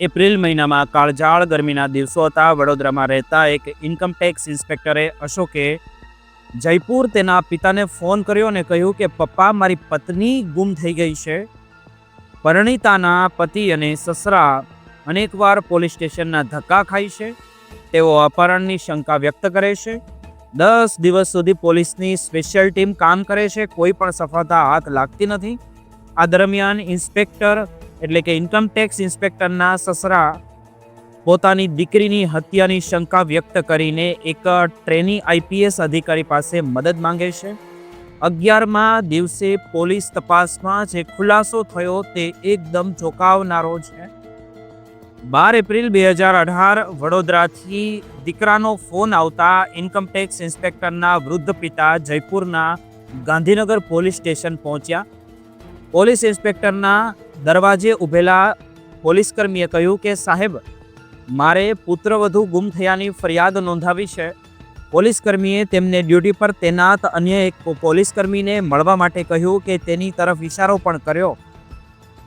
April મહિનામાં કાળઝાળ ગરમીના દિવસો હતા. વડોદરામાં રહેતા એક ઇન્કમટેક્સ ઇન્સ્પેક્ટરે અશોકે જયપુર તેના પિતાને ફોન કર્યો અને કહ્યું કે, પપ્પા, મારી પત્ની ગુમ થઈ ગઈ છે. પરણિતાના પતિ અને સસરા અનેકવાર પોલીસ સ્ટેશનના ધક્કા ખાય છે. તેઓ અપહરણની શંકા વ્યક્ત કરે છે. દસ દિવસ સુધી પોલીસની સ્પેશિયલ ટીમ કામ કરે છે. કોઈ પણ સફળતા હાથ લાગતી નથી. આ દરમિયાન ઇન્સ્પેક્ટર એટલે કે ઇન્કમ ટેક્સ ઇન્સ્પેક્ટરના સસરા પોતાની દીકરીની હત્યાની શંકા વ્યક્ત કરીને એક ટ્રેની આઈપીએસ અધિકારી પાસે મદદ માંગે છે. અગિયારમાં દિવસે પોલીસ તપાસમાં જે ખુલાસો થયો તે એકદમ ચોંકાવનારો છે. બાર એપ્રિલ બે હજાર અઢાર વડોદરાથી દીકરાનો ફોન આવતા ઇન્કમટેક્સ ઇન્સ્પેક્ટરના વૃદ્ધ પિતા જયપુરના ગાંધીનગર પોલીસ સ્ટેશન પહોંચ્યા. પોલીસ ઇન્સ્પેક્ટરના દરવાજે ઊભેલા પોલીસકર્મીએ કહ્યું કે, સાહેબ, મારે પુત્રવધુ ગુમ થયાની ફરિયાદ નોંધાવી છે. પોલીસકર્મીએ તેમને ડ્યુટી પર તૈનાત અન્ય એક પોલીસકર્મીને મળવા માટે કહ્યું કે તેની તરફ ઇશારો પણ કર્યો.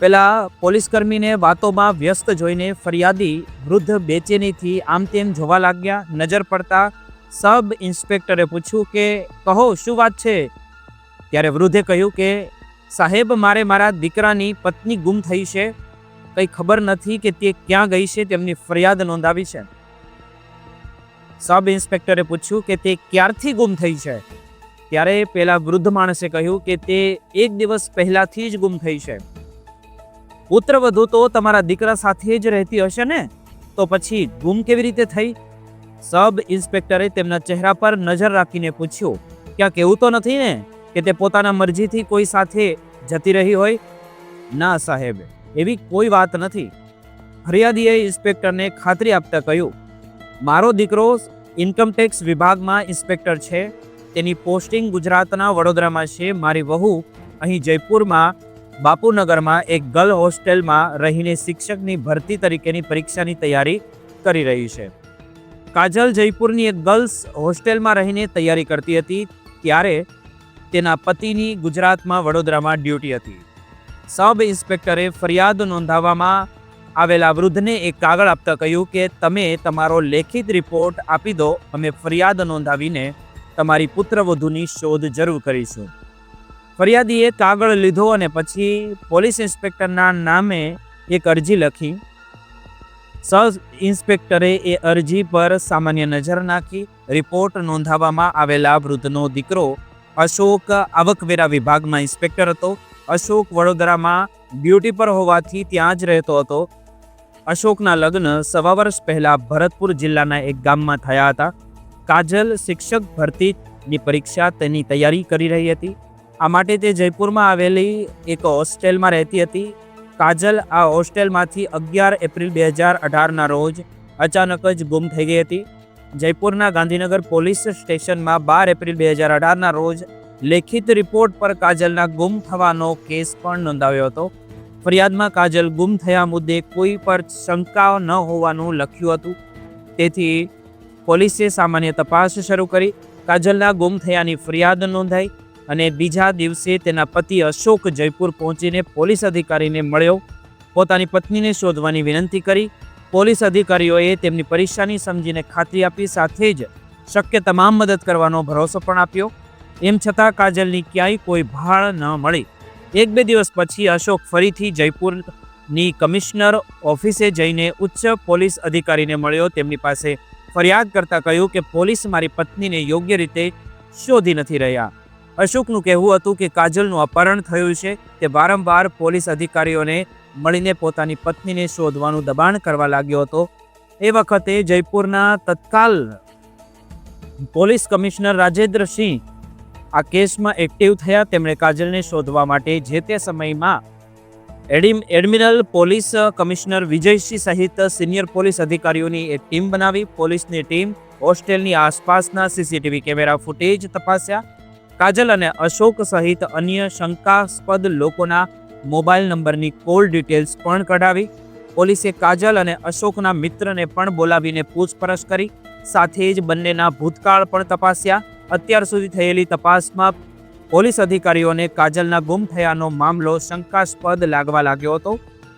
પેલા પોલીસકર્મીને વાતોમાં વ્યસ્ત જોઈને ફરિયાદી વૃદ્ધ બેચેનીથી આમ તેમ જોવા લાગ્યા. નજર પડતા સબ ઇન્સ્પેક્ટરે પૂછ્યું કે, કહો, શું વાત છે? ત્યારે વૃદ્ધે કહ્યું કે સાહેબ, મારે મારા દીકરાની પત્ની ગુમ થઈ છે. કંઈ ખબર નથી કે તે ક્યાં ગઈ છે, તેમની ફરિયાદ નોંધાવી છે. સબ ઇન્સ્પેક્ટરે પૂછ્યું કે તે ક્યારથી ગુમ થઈ છે? ત્યારે પેલા વૃદ્ધ માણસે કહ્યું કે તે એક દિવસ પહેલાથી જ ગુમ થઈ છે. પુત્રવધુ તો તમારા દીકરા સાથે જ રહેતી હશે ને? તો પછી ગુમ કેવી રીતે થઈ? સબ ઇન્સ્પેક્ટરે તેમના ચહેરા પર નજર રાખીને પૂછ્યું ક્યાંક એવું તો નથી ને? કે તે પોતાના મરજીથી કોઈ સાથે જતી રહી હોય? ના, સાહેબ, એવી કોઈ વાત નથી. ફરિયાદીએ ઇન્સ્પેક્ટરને ખાતરી આપતા કહ્યું, મારો દીકરો ઇન્કમટેક્સ વિભાગમાં ઇન્સ્પેક્ટર છે. તેની પોસ્ટિંગ ગુજરાતના વડોદરામાં છે. મારી વહુ અહીં જયપુરમાં, બાપુનગરમાં એક ગર્લ હોસ્ટેલમાં રહીને શિક્ષકની ભરતી તરીકેની પરીક્ષાની તૈયારી કરી રહી છે. કાજલ જયપુરની એક ગર્લ્સ હોસ્ટેલમાં રહીને તૈયારી કરતી હતી. ત્યારે તેના પતિની ગુજરાતમાં વડોદરામાં ડ્યુટી હતી. સબ ઇન્સ્પેક્ટરે ફરિયાદ નોંધાવવામાં આવેલા વૃદ્ધને એક કાગળ આપતા કહ્યું કે, તમે તમારો લેખિત રિપોર્ટ આપી દો, અમે ફરિયાદ નોંધાવીને તમારી પુત્રવધુની શોધ જરૂર કરીશું. ફરિયાદીએ કાગળ લીધો અને પછી પોલીસ ઇન્સ્પેક્ટરના નામે એક અરજી લખી. સબ ઇન્સ્પેક્ટરે એ અરજી પર સામાન્ય નજર નાખી. રિપોર્ટ નોંધાવવામાં આવેલા વૃદ્ધનો દીકરો અશોક આવકવેરા વિભાગમાં ઇન્સ્પેક્ટર હતો. અશોક વડોદરામાં ડ્યુટી પર હોવાથી ત્યાં જ રહેતો હતો. અશોકના લગ્ન સવા વર્ષ પહેલાં ભરતપુર જિલ્લાના એક ગામમાં થયા હતા. કાજલ શિક્ષક ભરતીની પરીક્ષા તેની તૈયારી કરી રહી હતી. આ માટે તે જયપુરમાં આવેલી એક હોસ્ટેલમાં રહેતી હતી. કાજલ આ હોસ્ટેલમાંથી અગિયાર એપ્રિલ બે હજાર અઢારના રોજ અચાનક જ ગુમ થઈ ગઈ હતી. જયપુરના ગાંધીનગર પોલીસ સ્ટેશનમાં બાર એપ્રિલ બે હજાર અઢારના રોજ લેખિત રિપોર્ટ પર કાજલના ગુમ થવાનો કેસ પણ નોંધાવ્યો હતો. ફરિયાદમાં કાજલ ગુમ થયા મુદ્દે કોઈ પર શંકા ન હોવાનું લખ્યું હતું. તેથી પોલીસે સામાન્ય તપાસ શરૂ કરી. કાજલના ગુમ થયાની ફરિયાદ નોંધાઈ અને બીજા દિવસે તેના પતિ અશોક જયપુર પહોંચીને પોલીસ અધિકારીને મળ્યો. પોતાની પત્નીને શોધવાની વિનંતી કરી. પોલીસ અધિકારીઓએ તેમની પરીક્ષાની સમજીને ખાતરી આપી સાથે જ શક્ય તમામ મદદ કરવાનો ભરોસો પણ આપ્યો. એમ છતાં કાજલની ક્યાંય કોઈ ભાળ ન મળી. એક બે દિવસ પછી અશોક ફરીથી જયપુરની કમિશનર ઓફિસે જઈને ઉચ્ચ પોલીસ અધિકારીને મળ્યો. તેમની પાસે ફરિયાદ કરતા કહ્યું કે પોલીસ મારી પત્નીને યોગ્ય રીતે શોધી નથી રહ્યા. અશોકનું કહેવું હતું કે કાજલનું અપહરણ થયું છે તે વારંવાર પોલીસ અધિકારીઓને મળીને પોતાની પત્નીને શોધવાનું દબાણ કરવા લાગ્યો હતો. એ વખતે જયપુરના તત્કાલ પોલીસ કમિશનર રાજેન્દ્ર સિંહ આ કેસમાં એક્ટિવ થયા. તેમણે કાજલને શોધવા માટે જે તે સમયમાં એડિમ, એડમિરલ પોલીસ કમિશનર વિજયસિંહ સહિત સિનિયર પોલીસ અધિકારીઓની એક ટીમ બનાવી. પોલીસની ટીમ હોસ્ટેલની આસપાસના સીસીટીવી કેમેરા ફૂટેજ તપાસ્યા. કાજલ અને અશોક સહિત અન્ય શંકાસ્પદ લોકોના મોબાઈલ નંબરની કોલ ડિટેલ્સ પણ કઢાવી. પોલીસે કાજલ અને અશોકના મિત્રને પણ બોલાવીને પૂછપરછ કરી. સાથે જ બંનેના ભૂતકાળ પણ તપાસ્યા. અત્યાર સુધી થયેલી તપાસમાં પોલીસ અધિકારીઓને કાજલના ગુમ થયાનો મામલો શંકાસ્પદ લાગવા લાગ્યો હતો,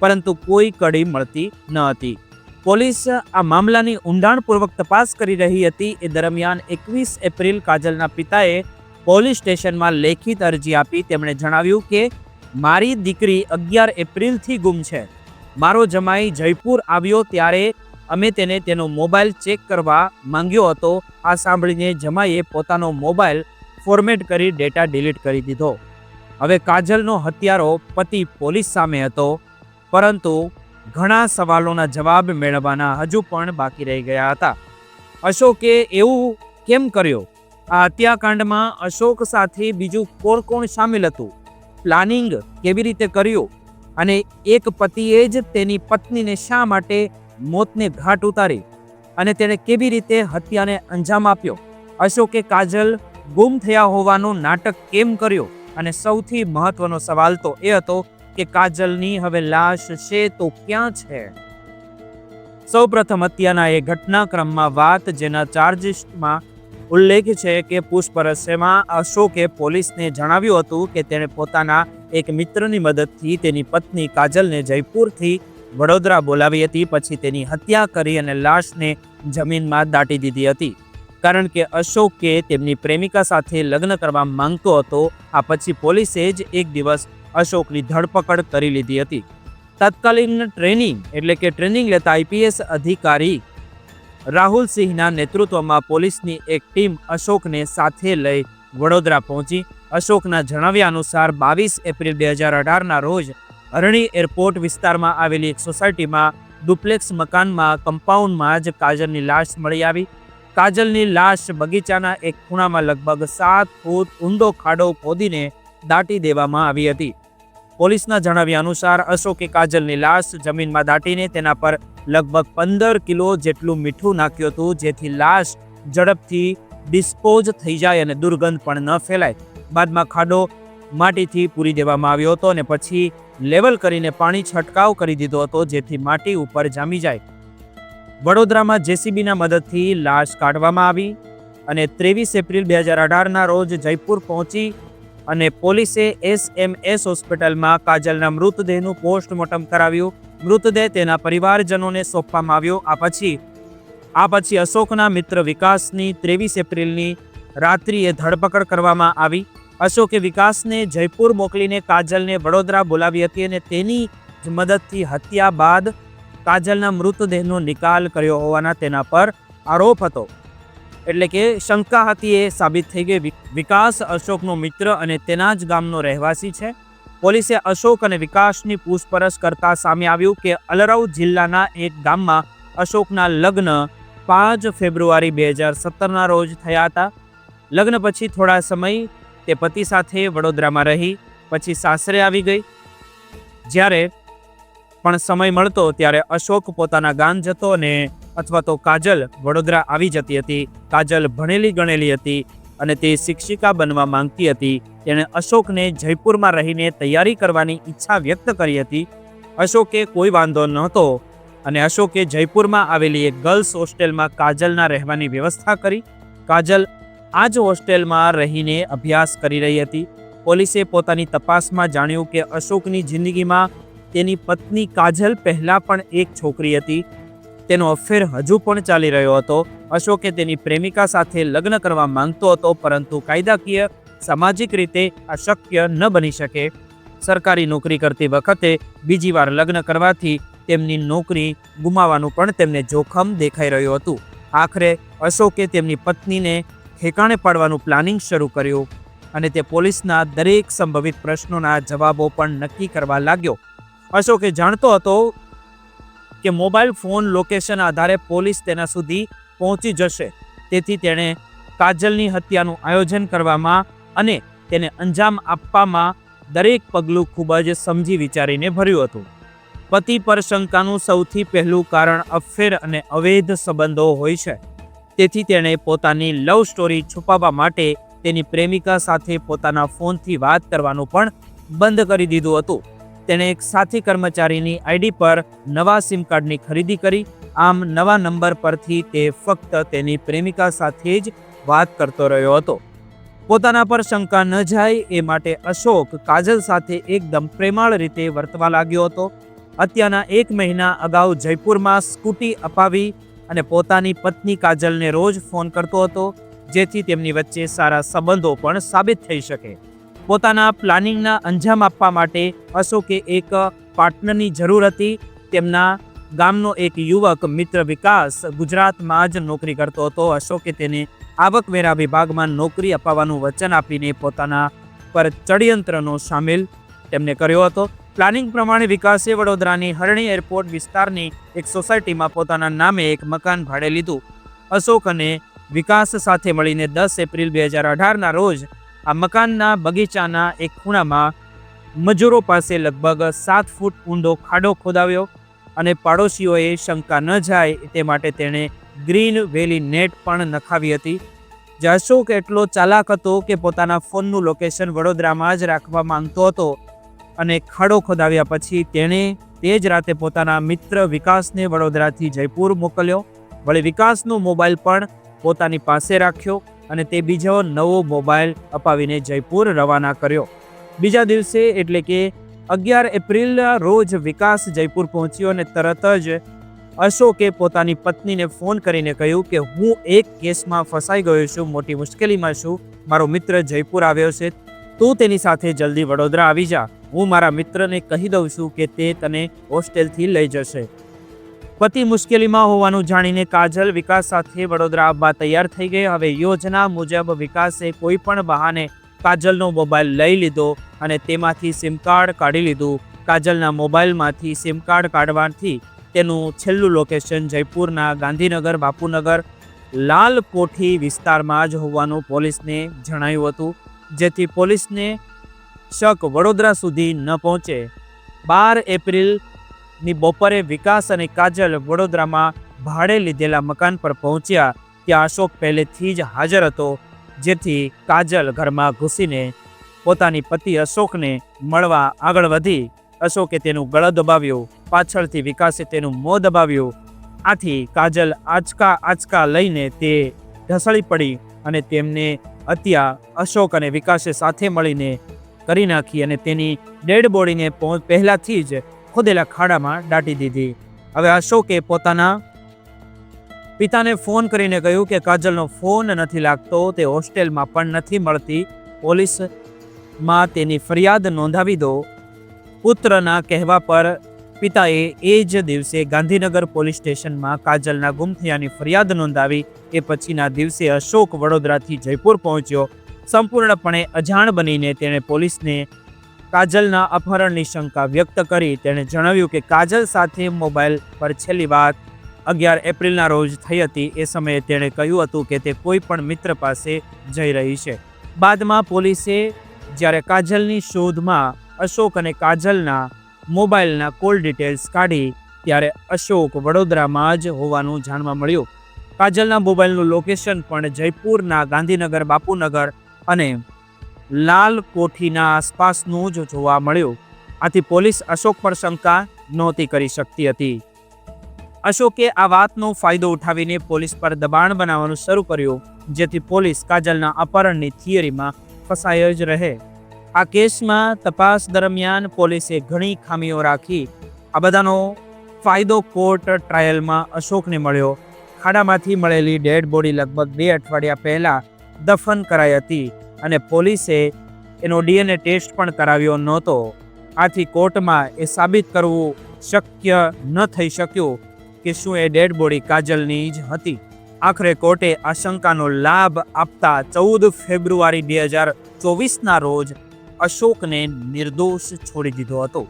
પરંતુ કોઈ કડી મળતી ન હતી. પોલીસ આ મામલાની ઊંડાણપૂર્વક તપાસ કરી રહી હતી. એ દરમિયાન એકવીસ એપ્રિલ કાજલના પિતાએ પોલીસ સ્ટેશનમાં લેખિત અરજી આપી તેમણે જણાવ્યું કે, મારી દીકરી અગિયાર એપ્રિલથી ગુમ છે. મારો જમાઈ જયપુર આવ્યો ત્યારે અમે તેને તેનો મોબાઈલ ચેક કરવા માંગ્યો હતો. આ સાંભળીને જમાઈએ પોતાનો મોબાઈલ ફોર્મેટ કરી ડેટા ડિલીટ કરી દીધો. હવે કાજલનો હત્યારો પતિ પોલીસ સામે હતો. પરંતુ ઘણા સવાલોના જવાબ મેળવવાના હજુ પણ બાકી રહી ગયા હતા. અશોકે એવું કેમ કર્યો? આ હત્યાકાંડમાં અશોક સાથે બીજું કોણ કોણ સામેલ હતું? પ્લાનિંગ કેવી રીતે કર્યું? અને એક પતિએ જ તેની પત્નીને શા માટે મોતને ઘાટ ઉતારી? અને તેણે કેવી રીતે હત્યાને અંજામ આપ્યો? અશોકે કાજલ ગુમ થયા હોવાનું નાટક કેમ કર્યું? અને સૌથી મહત્વનો સવાલ તો એ હતો કે કાજલની હવે લાશ છે તો ક્યાં છે? સૌપ્રથમ હત્યાના એ ઘટનાક્રમમાં વાત જેના ચાર્જિસમાં ઉલ્લેખ છે કે પૂછપરછમાં અશોકે પોલીસને જણાવ્યું હતું કે તેણે પોતાના એક મિત્રની મદદથી તેની પત્ની કાજલને જયપુરથી વડોદરા બોલાવી હતી, પછી તેની હત્યા કરી અને લાશને જમીનમાં દાટી દીધી હતી. કારણ કે અશોકે તેમની પ્રેમિકા સાથે લગ્ન કરવા માંગતો હતો, આ પછી પોલીસે જ એક દિવસ અશોકની ધરપકડ કરી લીધી હતી. તત્કાલીન ટ્રેનિંગ એટલે કે ટ્રેનિંગ લેતા આઈપીએસ અધિકારી રાહુલ સિંહના નેતૃત્વમાં પોલીસની એક ટીમ અશોકને સાથે લઈ વડોદરા પહોંચી. અશોકના જણાવ્યા અનુસાર બાવીસ એપ્રિલ બે હજાર અઢારના રોજ અરણી એરપોર્ટ વિસ્તારમાં આવેલી એક સોસાયટીમાં ડુપ્લેક્સ મકાનમાં કમ્પાઉન્ડમાં જ કાજલની લાશ મળી આવી. કાજલની લાશ બગીચાના એક ખૂણામાં લગભગ સાત ફૂટ ઊંડો ખાડો ખોદીને દાટી દેવામાં આવી હતી. પોલીસના જણાવ્યા અનુસાર, અશોકે કાજલની લાશ જમીનમાં દાટીને તેના પર લગભગ પંદર કિલો જેટલું મીઠું નાખ્યું હતું, જેથી લાશ ઝડપથી ડિસ્પોઝ થઈ જાય અને દુર્ગંધ પણ ન ફેલાય. બાદમાં ખાડો માટીથી પૂરી દેવામાં આવ્યો હતો અને પછી લેવલ કરીને પાણી છંટકાવ કરી દીધો હતો, જેથી માટી ઉપર જામી જાય. વડોદરામાં જેસીબીના મદદથી લાશ કાઢવામાં આવી અને ત્રેવીસ એપ્રિલ બે હજાર અઢારના રોજ જયપુર પહોંચી અને પોલીસે એસએમએસ હોસ્પિટલમાં કાજલના મૃતદેહનું પોસ્ટમોર્ટમ કરાવ્યું. મૃતદેહ તેના પરિવારજનોને સોંપવામાં આવ્યો. આ પછી આ પછી અશોકના મિત્ર વિકાસની ત્રેવીસ એપ્રિલની રાત્રિએ ધરપકડ કરવામાં આવી. અશોકે વિકાસને જયપુર મોકલીને કાજલને વડોદરા બોલાવી હતી અને તેની જ મદદથી હત્યા બાદ કાજલના મૃતદેહનો નિકાલ કર્યો હોવાના તેના પર આરોપ હતો. એટલે કે શંકા હતી એ સાબિત થઈ ગઈ. વિકાસ અશોકનો મિત્ર અને તેના જ ગામનો રહેવાસી છે. પોલીસે અશોક અને વિકાસની પૂછપરછ કરતા સામે આવ્યું કે અલરાઉ જિલ્લાના એક ગામમાં અશોકના લગ્ન પાંચ ફેબ્રુઆરી બે હજાર સત્તરના રોજ થયા હતા. લગ્ન પછી થોડા સમય તે પતિ સાથે વડોદરામાં રહી, પછી સાસરે આવી ગઈ. જ્યારે પણ સમય મળતો ત્યારે અશોક પોતાના ગામ જતો અને અથવા તો કાજલ વડોદરા આવી જતી હતી. કાજલ ભણેલી ગણેલી હતી અને તે શિક્ષિકા બનવા માંગતી હતી. તેણે અશોકને જયપુરમાં રહીને તૈયારી કરવાની ઈચ્છા વ્યક્ત કરી હતી. અશોકે કોઈ વાંધો નહોતો અને અશોકે જયપુરમાં આવેલી એક ગર્લ્સ હોસ્ટેલમાં કાજલના રહેવાની વ્યવસ્થા કરી. કાજલ આ જ હોસ્ટેલમાં રહીને અભ્યાસ કરી રહી હતી. પોલીસે પોતાની તપાસમાં જાણ્યું કે અશોકની જિંદગીમાં તેની પત્ની કાજલ પહેલાં પણ એક છોકરી હતી. તેનો અફેર હજુ પણ ચાલી રહ્યો હતો. અશોકે તેની પ્રેમિકા સાથે લગ્ન કરવા માંગતો હતો, પરંતુ કાયદાકીય, સામાજિક રીતે આ શક્ય ન બની શકે. સરકારી નોકરી કરતી વખતે બીજી વાર લગ્ન કરવાથી તેમની નોકરી ગુમાવવાનું પણ તેમને જોખમ દેખાઈ રહ્યું હતું. આખરે અશોકે તેમની પત્નીને ઠેકાણે પાડવાનું પ્લાનિંગ શરૂ કર્યું અને તે પોલીસના દરેક સંભવિત પ્રશ્નોના જવાબો પણ નક્કી કરવા લાગ્યો. અશોકે જાણતો હતો કે મોબાઈલ ફોન લોકેશન આધારે પોલીસ તેના સુધી પહોંચી જશે. તેથી તેણે કાજલની હત્યાનું આયોજન કરવામાં અને તેને અંજામ આપવામાં દરેક પગલું ખૂબ જ સમજી વિચારીને ભર્યું હતું. પતિ પર શંકાનું સૌથી પહેલું કારણ અફેર અને અવૈધ સંબંધો હોય છે. તેથી તેણે પોતાની લવ સ્ટોરી છુપાવવા માટે તેની પ્રેમિકા સાથે પોતાના ફોનથી વાત કરવાનું પણ બંધ કરી દીધું હતું. તેણે એક સાથી કર્મચારીની આઈડી પર નવા સિમ કાર્ડની ખરીદી કરી. આમ નવા નંબર પરથી તે ફક્ત તેની પ્રેમિકા સાથે જ વાત કરતો રહ્યો હતો. પોતાના પર શંકા ન જાય એ માટે અશોક કાજલ સાથે એકદમ પ્રેમાળ રીતે વર્તવા લાગ્યો હતો. હત્યાના એક મહિના અગાઉ જયપુરમાં સ્કૂટી અપાવી અને પોતાની પત્ની કાજલને રોજ ફોન કરતો હતો, જેથી તેમની વચ્ચે સારા સંબંધો પણ સાબિત થઈ શકે. પોતાના પ્લાનિંગના અંજામ આપવા માટે અશોકે એક પાર્ટનરની જરૂર હતી. તેમના ગામનો એક યુવક મિત્ર વિકાસ ગુજરાતમાં જ નોકરી કરતો હતો. અશોકે તેને આવકવેરા વિભાગમાં નોકરી અપાવવાનું વચન આપીને પોતાના પર ષડયંત્રનો સામેલ તેમને કર્યો હતો. પ્લાનિંગ પ્રમાણે વિકાસે વડોદરાની હરણી એરપોર્ટ વિસ્તારની એક સોસાયટીમાં પોતાના નામે એક મકાન ભાડે લીધું. અશોક અને વિકાસ સાથે મળીને દસ એપ્રિલ બે હજાર અઢારના રોજ આ મકાનના બગીચાના એક ખૂણામાં મજૂરો પાસે લગભગ સાત ફૂટ ઊંડો ખાડો ખોદાવ્યો અને પાડોશીઓએ શંકા ન જાય તે માટે તેણે ગ્રીન વેલી નેટ પણ નખાવી હતી. જે અશોક એટલો ચાલાક હતો કે પોતાના ફોનનું લોકેશન વડોદરામાં જ રાખવા માંગતો હતો અને ખાડો ખોદાવ્યા પછી તેણે તે જ રાતે પોતાના મિત્ર વિકાસને વડોદરાથી જયપુર મોકલ્યો. વળી વિકાસનો મોબાઈલ પણ પોતાની પાસે રાખ્યો. અને તે બીજો નવો મોબાઈલ અપાવીને જયપુર રવાના કર્યો. બીજા દિવસે એટલે કે અગિયાર એપ્રિલના રોજ વિકાસ જયપુર પહોંચ્યો અને તરત જ અશોકે પોતાની પત્નીને ફોન કરીને કહ્યું કે હું એક કેસમાં ફસાઈ ગયો છું, મોટી મુશ્કેલીમાં છું, મારો મિત્ર જયપુર આવ્યો છે, તું તેની સાથે જલ્દી વડોદરા આવી જા, હું મારા મિત્રને કહી દઉં છું કે તે તને હોસ્ટેલથી લઈ જશે. પતિ મુશ્કેલીમાં હોવાનું જાણીને કાજલ વિકાસ સાથે વડોદરા આવવા તૈયાર થઈ ગઈ. હવે યોજના મુજબ વિકાસે કોઈ પણ બહાને કાજલનો મોબાઈલ લઈ લીધો અને તેમાંથી સિમ કાર્ડ કાઢી લીધું. કાજલના મોબાઈલમાંથી સિમ કાર્ડ કાઢવાથી તેનું છેલ્લું લોકેશન જયપુરના ગાંધીનગર, બાપુનગર લાલ કોઠી વિસ્તારમાં જ હોવાનું પોલીસને જણાયું હતું. જેથી પોલીસને શક વડોદરા સુધી ન પહોંચે. બાર એપ્રિલની બપોરે વિકાસ અને કાજલ વડોદરામાં ભાડે લીધેલા મકાન પર પહોંચ્યા ત્યાં અશોક પહેલેથી જ હાજર હતો, જેથી કાજલ ઘરમાં ઘૂસીને પોતાની પતિ અશોકને મળવા આગળ વધી. અશોકે તેનું ગળા દબાવ્યું, પાછળથી વિકાસે તેનું મોં દબાવ્યું. આથી કાજલ આંચકા આંચકા લઈને તે ઢસળી પડી અને તેમને હત્યા અશોક અને વિકાસે સાથે મળીને કરી નાખી અને તેની ડેડ બોડીને પહેલાંથી જ ખોદેલા ખાડામાં દાટી દીધી. હવે અશોકે પોતાના પિતાને ફોન કરીને કહ્યું કે કાજલનો ફોન નથી લાગતો, તે હોસ્ટેલમાં પણ નથી મળતી. પોલીસમાં તેની ફરિયાદ નોંધાવી દો. પુત્રના કહેવા પર પિતાએ એ જ દિવસે ગાંધીનગર પોલીસ સ્ટેશનમાં કાજલના ગુમ થયાની ફરિયાદ નોંધાવી. એ પછીના દિવસે અશોક વડોદરાથી જયપુર પહોંચ્યો. સંપૂર્ણપણે અજાણ બનીને તેણે પોલીસને કાજલના અપહરણની શંકા વ્યક્ત કરી તેણે જણાવ્યું કે કાજલ સાથે મોબાઈલ પર છેલ્લી વાત અગિયાર એપ્રિલના રોજ થઈ હતી. એ સમયે તેણે કહ્યું હતું કે તે કોઈ પણ મિત્ર પાસે જઈ રહી છે. બાદમાં પોલીસે જ્યારે કાજલની શોધમાં અશોક અને કાજલના મોબાઈલના કોલ ડિટેલ્સ કાઢી ત્યારે અશોક વડોદરામાં જ હોવાનું જાણવા મળ્યું. કાજલના મોબાઈલનું લોકેશન પણ જયપુરના ગાંધીનગર, બાપુનગર અને લાલ કોઠીના આસપાસનું જ જોવા મળ્યું. આથી પોલીસ અશોક પર શંકા નહોતી કરી શકતી હતી. અશોકે આ વાતનો ફાયદો ઉઠાવીને પોલીસ પર દબાણ બનાવવાનું શરૂ કર્યું, જેથી પોલીસ કાજલના અપહરણની થિયરીમાં ફસાય જ રહે. આ કેસમાં તપાસ દરમિયાન પોલીસે ઘણી ખામીઓ રાખી. આ બધાનો ફાયદો કોર્ટ ટ્રાયલમાં અશોકને મળ્યો. ખાડામાંથી મળેલી ડેડ બોડી લગભગ બે અઠવાડિયા પહેલાં દફન કરાઈ હતી. અને પોલીસે એનો ડીએનએ ટેસ્ટ પણ કરાવ્યો નહોતો. આથી કોર્ટમાં એ સાબિત કરવું શક્ય ન થઈ શક્યું કે શું એ ડેડ બોડી કાજલની જ હતી. આખરે કોર્ટે આશંકાનો લાભ આપતા ચૌદ ફેબ્રુઆરી બે હજાર ચોવીસના રોજ અશોકને નિર્દોષ છોડી દીધો હતો.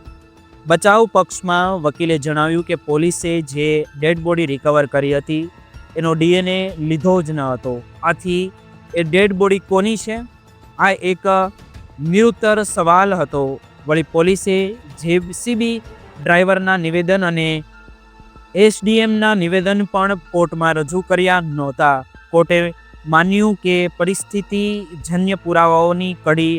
બચાવ પક્ષમાં વકીલે જણાવ્યું કે પોલીસે જે ડેડ બોડી રિકવર કરી હતી, એનો ડીએનએ લીધો જ ન હતો. આથી એ ડેડ બોડી કોની છે? આ એક નિરુત્તર સવાલ હતો. વળી પોલીસે જેસીબી ડ્રાઈવરના નિવેદન અને એસડીએમના નિવેદન પણ કોર્ટમાં રજૂ કર્યા નહોતા. કોર્ટે માન્યું કે પરિસ્થિતિ જન્ય પુરાવાઓની કડી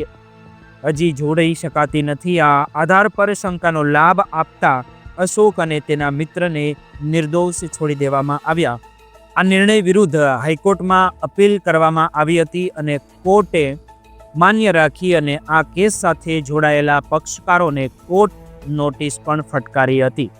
હજી જોડાઈ શકાતી નથી. આ આધાર પર શંકાનો લાભ આપતા અશોક અને તેના મિત્રને નિર્દોષ છોડી દેવામાં આવ્યા. આ નિર્ણય વિરુદ્ધ હાઈકોર્ટમાં અપીલ કરવામાં આવી હતી અને કોર્ટે માન્ય રાખી અને આ કેસ સાથે જોડાયેલા પક્ષકારોને કોર્ટ નોટિસ પણ ફટકારી હતી.